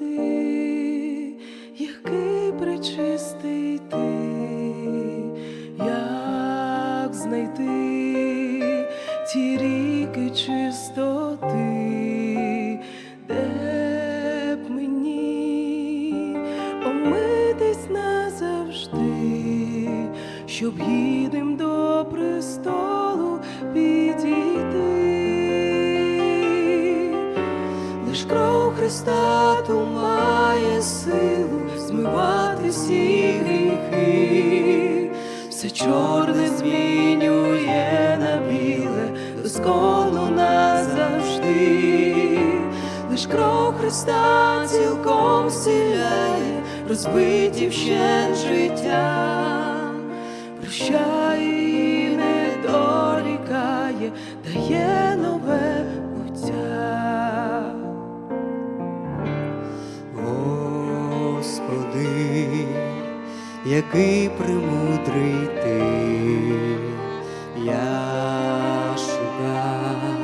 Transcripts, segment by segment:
води, який причистий ти, як знайти ті ріки чистоти, де б мені омитись назавжди, щоб їдем до престолу підійти. Лиш кров Христа ту має силу змивати всі гріхи, все чорне змінює на біле, доскону назавжди. Лиш кров Христа цілком зціляє, розбиті вщент життя, прощає і не дорікає, дає який премудрий ти, я шукав,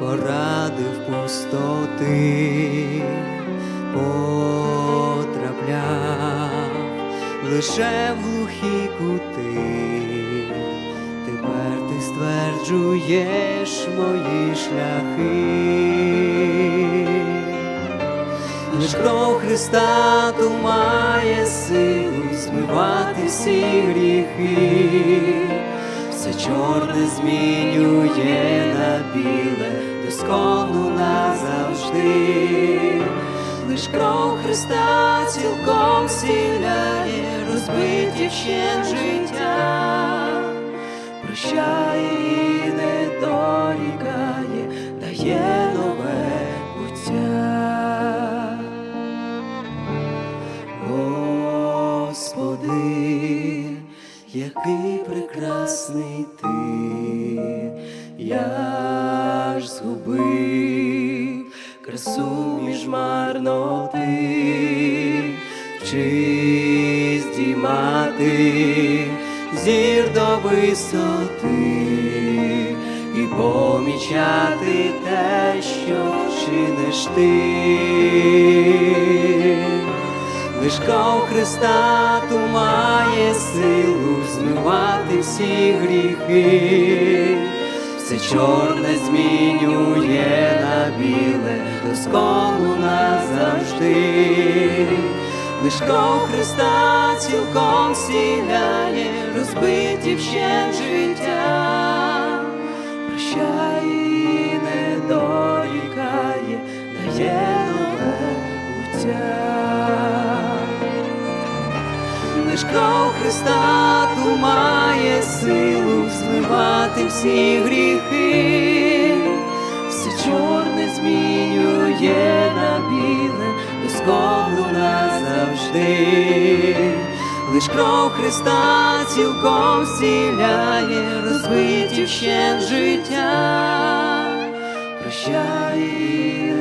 поради в пустоти, потрапляв лише в глухі кути. Тепер ти стверджуєш мої шляхи. Лиш кров Христа ту має силу змивати всі гріхи, все чорне змінює на біле, доскону назавжди. Лиш кров Христа цілком зціляє, розбиті вщент життя, прощає прекрасний ти, я ж згубив красу між марноти, вчись здіймати зір до висоти. І помічати те, що чиниш ти. Лиш кров Христа ту має силу змивати всі гріхи, все чорне змінює на біле, доскону назавжди. Лиш кров Христа цілком сіляє, розбиті вщен життя, Лиш кров Христа ту має силу зливати всі гріхи, все чорне змінює на біле, доскону назавжди. Лиш кров Христа цілком зціляє, розбиті вщент життя, прощає